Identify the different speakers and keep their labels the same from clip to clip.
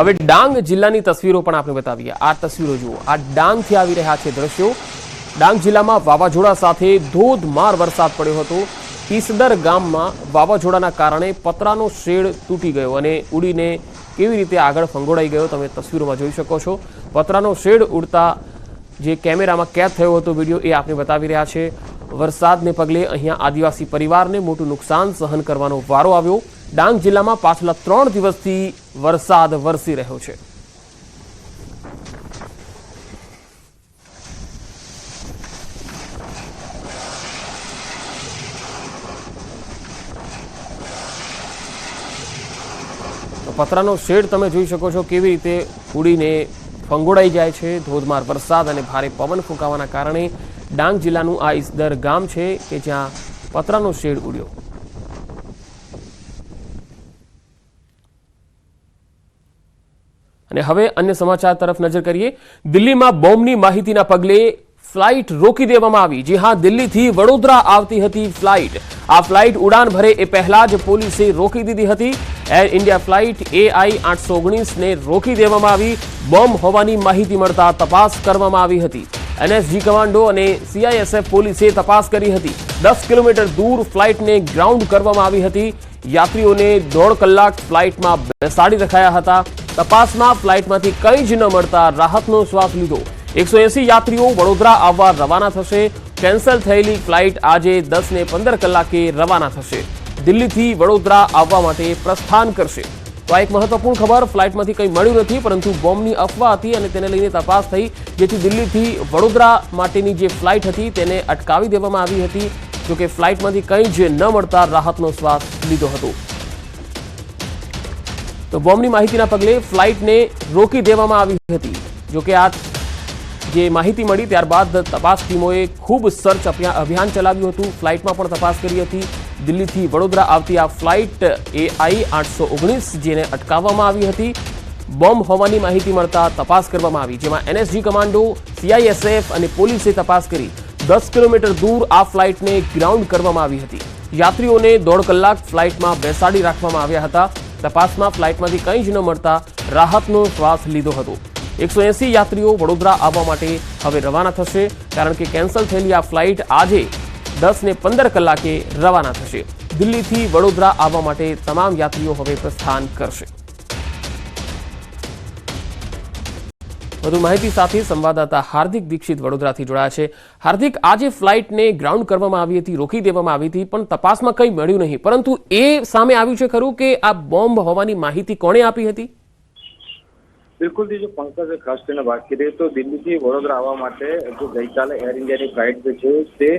Speaker 1: હવે ડાંગ જિલ્લાની તસવીરો પણ આપણે બતાવીએ. આ તસવીરો જુઓ. આ ડાંગથી આવી રહ્યા છે દ્રશ્યો. ડાંગ જિલ્લામાં વાવાઝોડા સાથે ધોધમાર વરસાદ પડ્યો હતો. ઈસદર ગામમાં વાવાઝોડાના કારણે પતરાનો શેડ તૂટી ગયો અને ઉડીને કેવી રીતે આગળ ફંગોળાઈ ગયો તમે તસવીરોમાં જોઈ શકો છો. પતરાનો શેડ ઉડતા જે કેમેરામાં કેદ થયો હતો વીડિયો એ આપણે બતાવી રહ્યા છે. વરસાદને પગલે અહીંયા આદિવાસી પરિવારને મોટું નુકસાન સહન કરવાનો વારો આવ્યો. ડાંગ જિલ્લામાં પાછલા ત્રણ દિવસથી વરસાદ વરસી રહ્યો છે. પતરાનો શેડ તમે જોઈ શકો છો કેવી રીતે ઉડીને ફંગોળાઈ જાય છે. ધોધમાર વરસાદ અને ભારે પવન ફૂંકાવાના કારણે ડાંગ જિલ્લાનું આ ઈસદર ગામ છે કે જ્યાં પતરાનો શેડ ઉડ્યો. અને હવે અન્ય સમાચાર તરફ નજર કરીએ. દિલ્હીમાં બોમ્બની માહિતીના પગલે ફ્લાઇટ રોકી દેવામાં આવી. જી હા, દિલ્હીથી વડોદરા આવતી હતી ફ્લાઇટ. આ ફ્લાઇટ ઉડાન ભરે એ પહેલા જ પોલીસે રોકી દીધી હતી. એર ઇન્ડિયા ફ્લાઇટ એઆઈ આઠસો ઓગણીસને રોકી દેવામાં આવી. બોમ્બ હોવાની માહિતી મળતા તપાસ કરવામાં આવી હતી. એનએસજી કમાન્ડો અને સીઆઈએસએફ પોલીસે તપાસ કરી હતી. દસ કિલોમીટર દૂર ફ્લાઇટને ગ્રાઉન્ડ કરવામાં આવી હતી. યાત્રીઓને દોઢ કલાક ફ્લાઇટમાં બેસાડી રખાયા હતા. તપાસમાં ફ્લાઇટમાંથી કંઈ જ ન મળતા રાહતનો શ્વાસ લીધો. એકસો એસી યાત્રીઓ વડોદરા આવવા રવાના થશે. કેન્સલ થયેલી ફ્લાઇટ આજે દસ ને પંદર કલાકે રવાના થશે. દિલ્હીથી વડોદરા આવવા માટે પ્રસ્થાન કરશે. તો આ એક મહત્વપૂર્ણ ખબર, ફ્લાઇટમાંથી કંઈ મળ્યું નથી, પરંતુ બોમ્બની અફવા હતી અને તેને લઈને તપાસ થઈ, જેથી દિલ્હીથી વડોદરા માટેની જે ફ્લાઇટ હતી તેને અટકાવી દેવામાં આવી હતી, જોકે ફ્લાઇટમાંથી કંઈ જ ન મળતા રાહતનો શ્વાસ લીધો હતો. તો બોમ્બની માહિતીના પગલે ફ્લાઇટને રોકી દેવામાં આવી હતી. જોકે આ જે માહિતી મળી ત્યારબાદ તપાસ ટીમોએ ખૂબ સર્ચ અભિયા- અભિયાન ચલાવ્યું હતું. ફ્લાઇટમાં પણ તપાસ કરી હતી. દિલ્હીથી વડોદરા આવતી આ ફ્લાઇટ એઆઈ આઠસો ઓગણીસ જેને અટકાવવામાં આવી હતી. બોમ્બ હોવાની માહિતી મળતા તપાસ કરવામાં આવી, જેમાં એનએસજી કમાન્ડો, સીઆઈએસએફ અને પોલીસે તપાસ કરી દસ કિલોમીટર દૂર આ ફ્લાઇટને ગ્રાઉન્ડ કરવામાં આવી હતી. યાત્રીઓને દોઢ કલાક ફ્લાઇટમાં બેસાડી રાખવામાં આવ્યા હતા. તપાસમાં ફ્લાઇટમાંથી કંઈ જ ન મળતા રાહતનો શ્વાસ લીધો હતો. એકસો એસી યાત્રીઓ વડોદરા આવવા માટે હવે રવાના થશે, કારણ કે કેન્સલ થયેલી આ ફ્લાઇટ આજે દસ ને પંદર કલાકે રવાના થશે. દિલ્હીથી વડોદરા આવવા માટે તમામ યાત્રીઓ હવે પ્રસ્થાન કરશે. વધુ માહિતી સાથે સંવાદદાતા હાર્દિક દીક્ષિત વડોદરાથી જોડાયા છે. હાર્દિક, આજે ફ્લાઇટને ગ્રાઉન્ડ કરવામાં આવી હતી, રોકી દેવામાં આવી હતી, પણ તપાસમાં કંઈ મળ્યું નહીં. પરંતુ એ સામે આવ્યું છે ખરું કે આ બોમ્બ હોવાની માહિતી કોણે આપી હતી?
Speaker 2: બિલકુલથી જો પંકજ ખાસ કરીને વાત કરીએ તો દિલ્હીથી વડોદરા આવવા માટે જો ગઈકાલે એર ઇન્ડિયાની ફ્લાઇટ જે છે, તે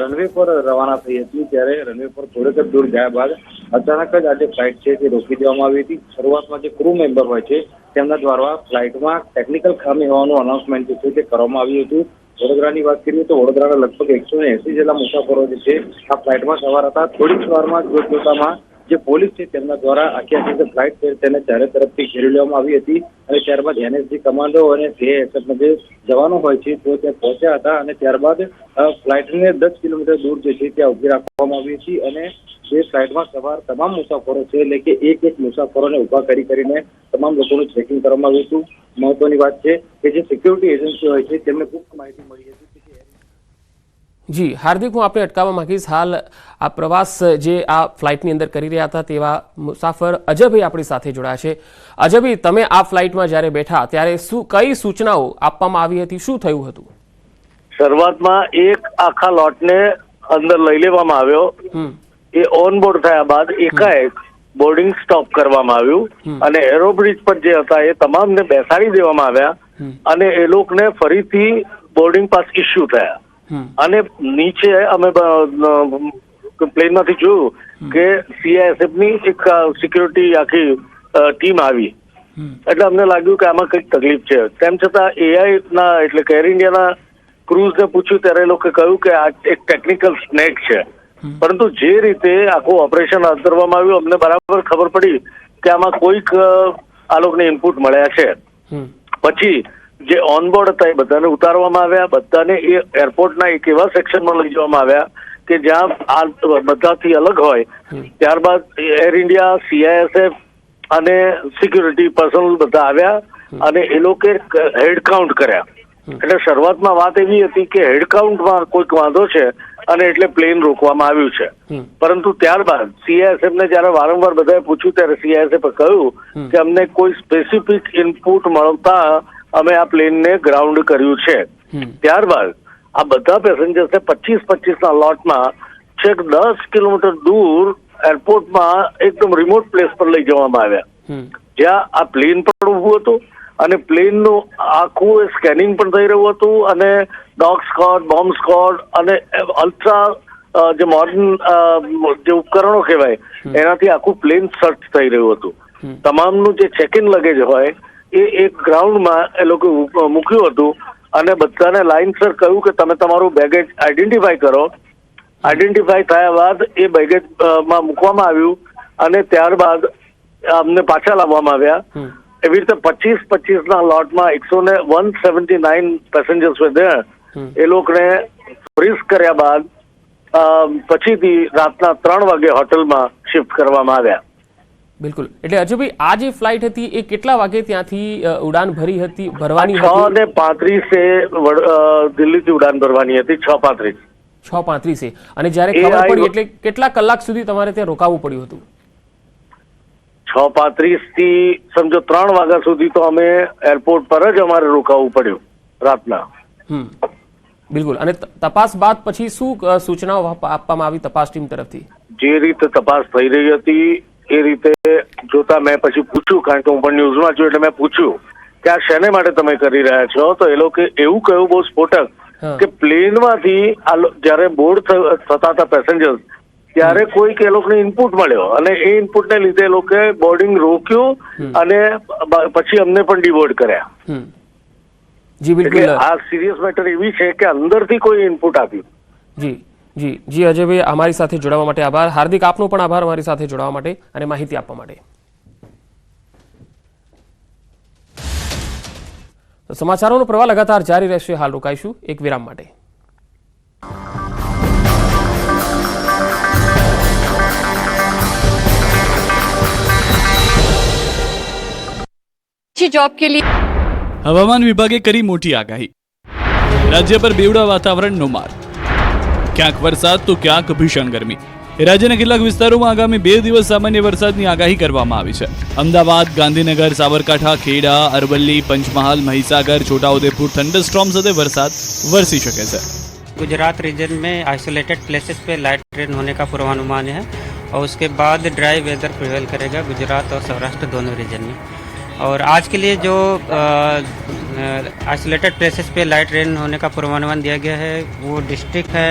Speaker 2: રનવે પર રવાના થઈ હતી. ત્યારે રનવે પર થોડેક જ દૂર ગયા બાદ અચાનક જ આ જે ફ્લાઇટ છે તે રોકી દેવામાં આવી હતી. શરૂઆતમાં જે ક્રૂ મેમ્બર હોય છે, તેમના દ્વારા ફ્લાઇટમાં ટેકનિકલ ખામી હોવાનું અનાઉન્સમેન્ટ જે છે તે કરવામાં આવ્યું હતું. વડોદરાની વાત કરીએ તો વડોદરાના લગભગ એકસો એસી જેટલા મુસાફરો જે છે, આ ફ્લાઇટમાં સવાર હતા. થોડીક વારમાં જોત જોતામાં જે પોલીસ છે તેમના દ્વારા આખી આખી ફ્લાઇટ છે તેને ચારે તરફથી ઘેરી લેવામાં આવી હતી અને ત્યારબાદ એનએસજી કમાન્ડો અને સીએએસએફના જે જવાનો હોય છે તેઓ ત્યાં પહોંચ્યા હતા અને ત્યારબાદ ફ્લાઇટને દસ કિલોમીટર દૂર જે છે ત્યાં ઊભી રાખવામાં આવી હતી અને જે ફ્લાઇટમાં સવાર તમામ મુસાફરો છે, એટલે કે એક એક મુસાફરોને ઊભા કરી કરીને તમામ લોકોનું ચેકિંગ કરવામાં આવ્યું હતું. મહત્વની વાત છે કે જે સિક્યુરિટી એજન્સી હોય છે તેમને ગુપ્ત માહિતી મળી હતી. જે
Speaker 1: હાર્દિક હું આપણે અટકાવવા માંગીશ. હાલ આ પ્રવાસ જે આ ફ્લાઇટની અંદર કરી રહ્યા હતા તેવા મુસાફર અજયભાઈ આપણી સાથે જોડાયા છે. અજયભાઈ તમે આ ફ્લાઇટમાં જ્યારે બેઠા ત્યારે શું કઈ સૂચનાઓ આપવામાં આવી હતી? શું થયું હતું?
Speaker 3: શરૂઆતમાં એક આખા લોટને અંદર લઈ લેવામાં આવ્યો. એ ઓન બોર્ડ થયા બાદ એકાએક બોર્ડિંગ સ્ટોપ કરવામાં આવ્યું. અને એરોબ્રિજ પર જે હતા એ તમામને બેસાડી દેવામાં આવ્યા. અને એ લોકોને ફરીથી બોર્ડિંગ પાસ ઇસ્યુ થયા. અને નીચે અમે પ્લેનમાંથી જોયું કે સીઆઈએસએફની એક સિક્યુરિટી આખી ટીમ આવી. એટલે અમને લાગ્યું કે આમાં કંઈક તકલીફ છે. તેમ છતાં એઆઈ ના એટલે એર ઇન્ડિયાના ક્રૂઝને પૂછ્યું ત્યારે એ લોકોએ કહ્યું કે આ એક ટેકનિકલ સ્નેક છે. પરંતુ જે રીતે આખું ઓપરેશન હાથ ધરવામાં આવ્યું અમને બરાબર ખબર પડી કે આમાં કોઈક આ લોકોને ઇનપુટ મળ્યા છે. પછી જે ઓનબોર્ડ હતા એ બધાને ઉતારવામાં આવ્યા. બધાને એ એરપોર્ટના એક એવા સેક્શનમાં લઈ જવામાં આવ્યા કે જ્યાં આ બધાથી અલગ હોય. ત્યારબાદ એર ઇન્ડિયા સીઆઈએસએફ અને સિક્યુરિટી પર્સનલ બધા આવ્યા અને એ લોકો હેડકાઉન્ટ કર્યા. એટલે શરૂઆતમાં વાત એવી હતી કે હેડકાઉન્ટમાં કોઈક વાંધો છે અને એટલે પ્લેન રોકવામાં આવ્યું છે. પરંતુ ત્યારબાદ સીઆઈએસએફ ને જયારે વારંવાર બધાએ પૂછ્યું ત્યારે સીઆઈએસએફ કહ્યું કે અમને કોઈ સ્પેસિફિક ઇનપુટ મળતા અમે આ પ્લેનને ગ્રાઉન્ડ કર્યું છે. ત્યારબાદ આ બધા પેસેન્જર્સને પચીસ પચીસના લોટમાં છેક દસ કિલોમીટર દૂર એરપોર્ટમાં એકદમ રિમોટ પ્લેસ પર લઈ જવામાં આવ્યા. જ્યાં આ પ્લેન પણ ઊભું હતું અને પ્લેનનું આખું સ્કેનિંગ પણ થઈ રહ્યું હતું અને ડોગ સ્કોડ બોમ્બ સ્કોડ અને અલ્ટ્રા જે મોડર્ન જે ઉપકરણો કહેવાય એનાથી આખું પ્લેન સર્ચ થઈ રહ્યું હતું. તમામનું જે ચેક ઇન લગેજ હોય એ એક ગ્રાઉન્ડમાં એ લોકો મૂક્યું હતું અને બધાને લાઇનસર કહ્યું કે તમે તમારું બેગેજ આઈડેન્ટિફાઈ કરો. આઈડેન્ટિફાઈ થયા બાદ એ બેગેજમાં મૂકવામાં આવ્યું અને ત્યારબાદ અમને પાછા લાવવામાં આવ્યા. એવી રીતે પચીસ પચીસ ના લોટમાં એકસો ને વન સેવન્ટી નાઇન પેસેન્જર્સ. એ લોકોને ફ્રીઝ કર્યા બાદ પછીથી રાતના ત્રણ વાગે હોટલમાં શિફ્ટ કરવામાં આવ્યા.
Speaker 1: બિલકુલ. એટલે અજયભાઈ આ જે ફ્લાઇટ હતી એ કેટલા વાગે ત્યાંથી ઉડાન ભરી હતી ભરવાની
Speaker 3: છ ને પાંત્રીસે દિલ્હીથી ઉડાન ભરવાની હતી છ પાંત્રીસ.
Speaker 1: છ પાંત્રીસે. અને જ્યારે ખબર પડી એટલે કેટલા કલાક સુધી તમારે ત્યાં રોકાવું પડ્યું હતું?
Speaker 3: છ પાંત્રીસથી સમજો ત્રણ વાગ્યા સુધી તો અમે એરપોર્ટ પર જ અમારે રોકાવું પડ્યું રાતના.
Speaker 1: હમ. બિલકુલ. અને તપાસ બાદ પછી શું સૂચનાઓ આપવામાં આવી તપાસ ટીમ તરફથી?
Speaker 3: જે રીતે તપાસ થઈ રહી હતી એ રીતે જોતા મેં પછી પૂછ્યું કારણ કે હું પણ ન્યૂઝમાં છું એટલે મેં પૂછ્યું કે આ શેને માટે તમે કરી રહ્યા છો? તો એ લોકો એવું કહ્યું બહુ સ્ફોટક કે પ્લેનમાંથી આ જ્યારે બોર્ડ થતા હતા પેસેન્જર્સ ત્યારે કોઈક એ લોકોને ઇનપુટ મળ્યો અને એ ઇનપુટને લીધે એ લોકોએ બોર્ડિંગ રોક્યું અને પછી અમને પણ ડિવોર્ડ કર્યા.
Speaker 1: જી બિલકુલ.
Speaker 3: આ સિરિયસ મેટર એવી છે કે અંદરથી કોઈ ઇનપુટ આપ્યું.
Speaker 1: જી. જી જી અજયભાઈ અમારી સાથે જોડાવા માટે આભાર. હાર્દિક આપનો પણ આભાર અમારી સાથે જોડાવા માટે અને માહિતી આપવા માટે. સમાચારોનો પ્રવાહ લગાતાર જારી રહેશે. હાલ રોકાઈશું એક વિરામ માટે.
Speaker 4: જોબ કે
Speaker 5: હવામાન વિભાગે કરી મોટી આગાહી. રાજ્ય પર બેવડા વાતાવરણનો માર. ક્યાંક વરસાદ તો ક્યાંક ભીષણ ગરમી રાજ્યના કેટલાક વિસ્તારોમાં આગામી બે દિવસ સામાન્ય વરસાદની આગાહી કરવામાં આવી છે અમદાવાદ ગાંધીનગર સાબરકાંઠા ખેડા અરવલ્લી પંચમહાલ મહીસાગર છોટાઉદેપુર થંડરસ્ટોર્મ સાથે વરસાદ વરસી શકે છે
Speaker 6: गुजरात रीजन में आइसोलेटेड प्लेसेस पे लाइट ट्रेन होने का पूर्वानुमान है और उसके बाद ड्राई वेदर प्रिवेल करेगा गुजरात और सौराष्ट्र दोनों रीजन में और आज के लिए जो आइसोलेटेड प्लेसेस पे लाइट रेन होने का पूर्वानुमान दिया गया है वो डिस्ट्रिक्ट है